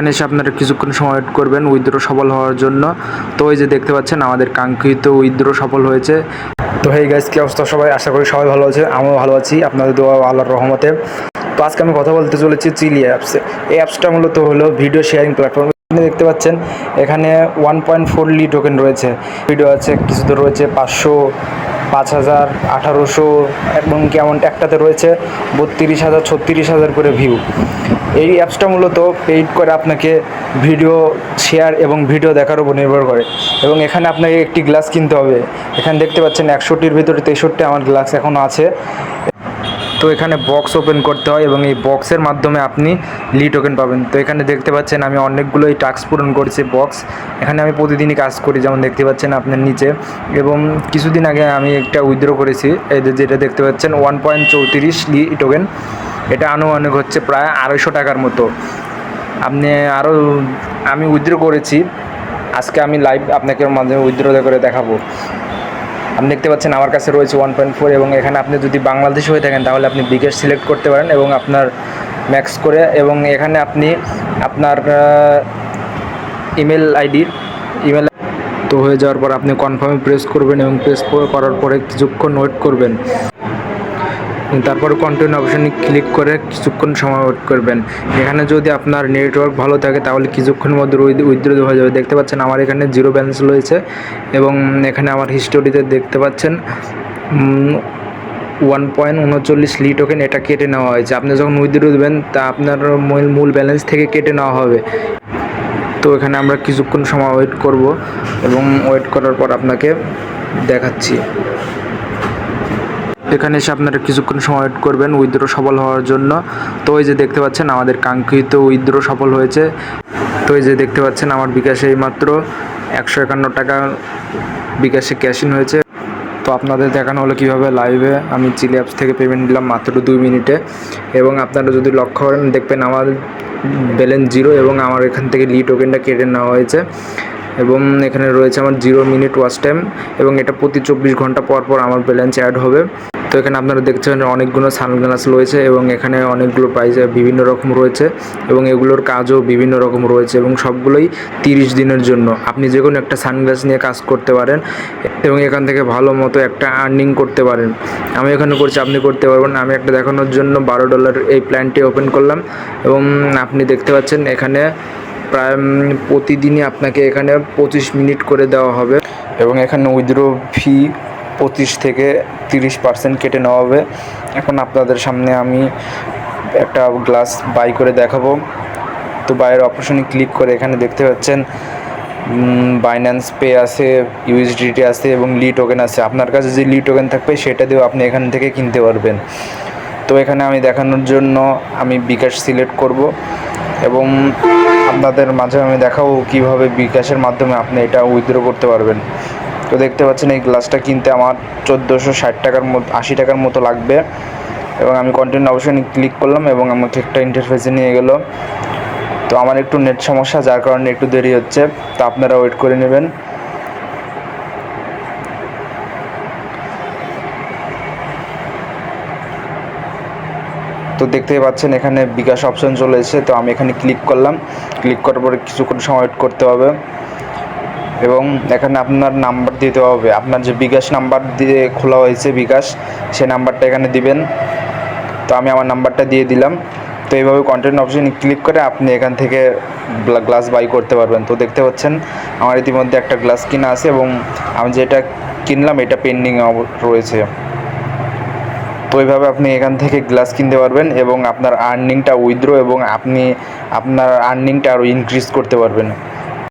এখানে এসে আপনারা কিছুক্ষণ সময় ওয়েট করবেন উইথড্র সফল হওয়ার জন্য। তো ওই যে দেখতে পাচ্ছেন, আমাদের কাঙ্ক্ষিত উইথড্র সফল হয়েছে। তো হেই গাইজ কি অবস্থা সবাই? আশা করি সবাই ভালো আছে, আমিও ভালো আছি। আপনাদের দোয়া আল্লাহর রহমতে। তো আজকে আমি কথা বলতে চলেছি চিলি অ্যাপসে। এই অ্যাপসটা মূলত হলো ভিডিও শেয়ারিং প্ল্যাটফর্ম আপনি দেখতে পাচ্ছেন, এখানে ওয়ান পয়েন্ট ফোর লি টোকেন রয়েছে। ভিডিও আছে, কিছু কিছুতে রয়েছে, পাঁচশো, পাঁচ হাজার, আঠারোশো এবং কেমন একটাতে রয়েছে, বত্রিশ হাজার, ছত্রিশ হাজার করে ভিউ এই অ্যাপসটা মূলত পেইড করে আপনাকে ভিডিও শেয়ার এবং ভিডিও দেখার উপর নির্ভর করে। এবং এখানে আপনাকে একটি গ্লাস কিনতে হবে। এখানে দেখতে পাচ্ছেন একশোটির ভিতরে তেষট্টি আমার গ্লাস এখনও আছে। তো এখানে বক্স ওপেন করতে হয় এবং এই বক্সের মাধ্যমে আপনি লি টোকেন পাবেন। তো এখানে দেখতে পাচ্ছেন আমি অনেকগুলোই টাস্ক পূরণ করেছি বক্স এখানে আমি প্রতিদিনই কাজ করি, যেমন দেখতে পাচ্ছেন আপনার নিচে। এবং কিছুদিন আগে আমি একটা উইথড্র করেছি, এই যেটা দেখতে পাচ্ছেন ওয়ান পয়েন্ট চৌত্রিশ লি টোকেন এটা আনুমানিক হচ্ছে প্রায় আড়াইশো টাকার মতো। আপনি আরও আমি উইথড্র করেছি। আজকে আমি লাইভ আপনাকে মাধ্যমে উইথড্র করে দেখাবো। আপনি দেখতে পাচ্ছেন আমার কাছে রয়েছে ওয়ান পয়েন্ট ফোর এবং এখানে আপনি যদি বাংলাদেশ হয়ে থাকেন তাহলে আপনি বিকেশ সিলেক্ট করতে পারেন এবং আপনার ম্যাক্স করে এবং এখানে আপনি আপনার ইমেল আইডি ইমেল তো হয়ে যাওয়ার পর আপনি কনফার্মে প্রেস করবেন এবং প্রেস করার পরে কিছুক্ষণ ওয়েট করবেন। তারপর কন্টিনিউ অপশানে ক্লিক করে কিছুক্ষণ সময় ওয়েট করবেন। এখানে যদি আপনার নেটওয়ার্ক ভালো থাকে, তাহলে কিছুক্ষণের মধ্যে উইথড্র হয়ে যাবে। দেখতে পাচ্ছেন আমার এখানে জিরো ব্যালেন্স রয়েছে এবং এখানে আমার হিস্টোরিতে দেখতে পাচ্ছেন ওয়ান পয়েন্ট উনচল্লিশ লি টোকেন এটা কেটে নেওয়া হয়েছে। আপনি যখন উইথড্র দেবেন, তা আপনার মূল মূল ব্যালেন্স থেকে কেটে নেওয়া হবে। তো এখানে আমরা কিছুক্ষণ সময় ওয়েট করব এবং ওয়েট করার পর আপনাকে দেখাচ্ছি। এখানে এসে আপনারা কিছুক্ষণ সময় ওয়েট করবেন উইথড্র সফল হওয়ার জন্য। তো এই যে দেখতে পাচ্ছেন, আমাদের কাঙ্ক্ষিত উইথড্র সফল হয়েছে। তো এই যে দেখতে পাচ্ছেন, আমার বিকাশে এইমাত্র একশো একান্ন টাকা বিকাশে ক্যাশিং হয়েছে। তো আপনাদের দেখানো হলো কীভাবে লাইভে আমি চিলি অ্যাপস থেকে পেমেন্ট দিলাম মাত্র দুই মিনিটে। এবং আপনারা যদি লক্ষ্য করেন, দেখবেন আমার ব্যালেন্স জিরো এবং আমার এখান থেকে লি টোকেনটা কেটে নেওয়া হয়েছে। এবং এখানে রয়েছে আমার জিরো মিনিট ওয়াচ টাইম এবং এটা প্রতি চব্বিশ ঘণ্টা পর পর আমার ব্যালেন্স অ্যাড হবে। তো এখানে আপনারা দেখছেন অনেকগুলো সানগ্লাস রয়েছে এবং এখানে অনেকগুলো প্রাইস বিভিন্ন রকম রয়েছে এবং এগুলোর কাজও বিভিন্ন রকম রয়েছে এবং সবগুলোই তিরিশ দিনের জন্য। আপনি যে কোনো একটা সানগ্লাস নিয়ে কাজ করতে পারেন এবং এখান থেকে ভালো মতো একটা আর্নিং করতে পারেন। আমি এখানে করছি, আপনি করতে পারবেন। আমি একটা দেখানোর জন্য বারো ডলার এই প্ল্যানটি ওপেন করলাম এবং আপনি দেখতে পাচ্ছেন এখানে প্রায় প্রতিদিনই আপনাকে এখানে পঁচিশ মিনিট করে দেওয়া হবে এবং এখানে উইথড্র ফি পঁচিশ থেকে তিরিশ পার্সেন্ট কেটে নেওয়া হবে। এখন আপনাদের সামনে আমি একটা গ্লাস বাই করে দেখাবো। তো বাইরের অপশনে ক্লিক করে এখানে দেখতে পাচ্ছেন বাইন্যান্স পে আছে ইউএসডিটি আছে এবং লি টোকেন আছে। আপনার কাছে যে লি টোকেন থাকবে সেটা দিয়েও আপনি এখান থেকে কিনতে পারবেন। তো এখানে আমি দেখানোর জন্য আমি বিকাশ সিলেক্ট করব এবং আপনাদের মাঝে আমি দেখাবো কীভাবে বিকাশের মাধ্যমে আপনি এটা উইথড্র করতে পারবেন। তো দেখতে পাচ্ছেন এই গ্লাসটা কিনতে আমার চোদ্দোশো ষাট টাকার মতো, আশি টাকার মতো লাগবে। এবং আমি কন্টিনিউ অপশনে ক্লিক করলাম এবং আমাকে একটা ইন্টারফেসে নিয়ে গেল। তো আমার একটু নেট সমস্যা, যার কারণে একটু দেরি হচ্ছে। তো আপনারা ওয়েট করে নেবেন। তো দেখতেই পাচ্ছেন এখানে বিকাশ অপশন চলে এসেছে। তো আমি এখানে ক্লিক করলাম। ক্লিক করার পরে কিছুক্ষণ সময় ওয়েট করতে হবে। এবং এখানে আপনার নাম্বার দিতে হবে। আপনার যে বিকাশ নাম্বার দিয়ে খোলা হয়েছে বিকাশ সেই নাম্বারটা এখানে দিবেন। তো আমি আমার নাম্বারটা দিয়ে দিলাম। তো এইভাবে কন্টেন্ট অপশনে ক্লিক করে আপনি এখান থেকে গ্লাস বাই করতে পারবেন। তো দেখতে পাচ্ছেন, আমার ইতিমধ্যে একটা গ্লাস কিনা আছে এবং আমি যেটা কিনলাম, এটা পেন্ডিং রয়েছে। তো এইভাবে আপনি এখান থেকে গ্লাস কিনতে পারবেন এবং আপনার আর্নিংটা উইথড্র এবং আপনি, আপনার আর্নিংটা আরও ইনক্রিজ করতে পারবেন।